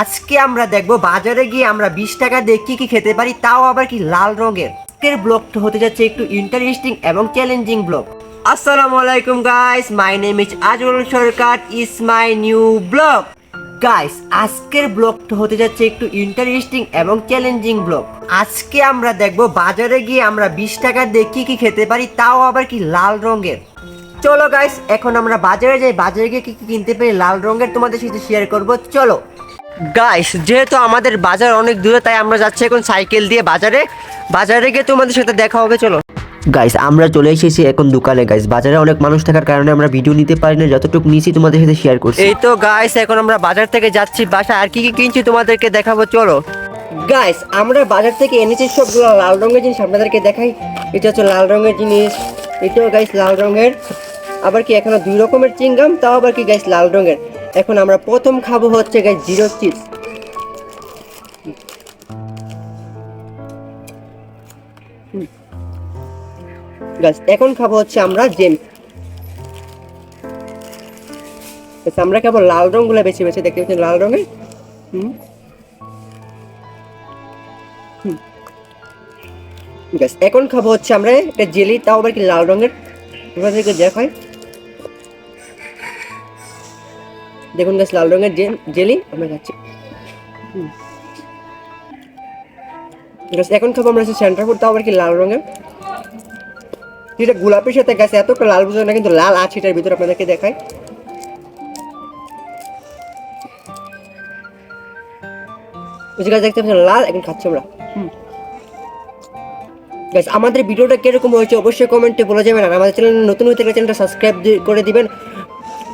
আজকে আমরা দেখব বাজারে গিয়ে আমরা বিশ টাকা দিয়ে কি কি খেতে পারি, তাও আবার কি লাল রঙের। আজকের ব্লগটা হতে যাচ্ছে একটু ইন্টারেস্টিং এবং চ্যালেঞ্জিং ব্লগ। আসসালামু আলাইকুম guys my name is Azrul Sarkar is my new blog guys আজকের ব্লগটা হতে যাচ্ছে একটু ইন্টারেস্টিং এবং চ্যালেঞ্জিং ব্লগ। আজকে আমরা দেখব বাজারে গিয়ে আমরা বিশ টাকা দিয়ে কি কি খেতে পারি, তাও আবার কি লাল রঙের। চলো গাইস এখন আমরা বাজারে যাই, বাজারে গিয়ে কি কি কিনতে পারি লাল রঙের তোমাদের সাথে শেয়ার করব। চলো। গাইস যেহেতু আমাদের বাজার অনেক দূরে তাই আমরা যাচ্ছি এখন সাইকেল দিয়ে বাজারে। বাজারে গিয়ে তোমাদের সাথে দেখা হবে চলো। গাইস আমরা চলে এসেছি এখন দোকানে। গাইস বাজারে অনেক মানুষ থাকার কারণে আমরা ভিডিও নিতে পারি না যতটুকু নিয়েছি তোমাদের সাথে শেয়ার করছি। এই তো গাইস এখন আমরা বাজার থেকে যাচ্ছি। বাসা আর কি কি কিনছি তোমাদেরকে দেখাবো চলো। গাইস আমরা বাজার থেকে এনেছি সবগুলো লাল রঙের জিনিস আপনাদেরকে দেখাই। এটা হচ্ছে লাল রঙের জিনিস এটাও গাইস লাল রঙের। আবার কি এখানে দুই রকমের চিংগাম তাও আবার কি গাইস লাল রঙের। এখন আমরা প্রথম খাব হচ্ছে গাইস জিরো চিজ। এখন খাব হচ্ছে আমরা জেম। আমরা খাব লাল রঙগুলো বেশি বেশি, দেখতে পাচ্ছেন লাল রঙের হুম। এখন খাব হচ্ছে আমরা একটা জেলি, তাও আবার কি লাল রঙের? দেখাই। দেখুন গাছ লাল রঙের জেলি আমরা খাচ্ছি গাছ এখন খাব আমরা হচ্ছে সেন্টার ফুড তাও আবার কি লাল রঙের? যেটা গোলাপের সাথে গাছ এতটা লাল বুঝে না কিন্তু লাল আছে এটার ভিতরে আপনাদেরকে দেখাই। ওই গাছ দেখতে পাচ্ছেন লাল এখন খাচ্ছি আমরা। আমাদের ভিডিওটা কীরকম হয়েছে অবশ্যই কমেন্টে বলে যাবেন আর আমাদের চ্যানেল নতুন হয়ে থাকলে চ্যানেলটা সাবস্ক্রাইব করে দিবেন।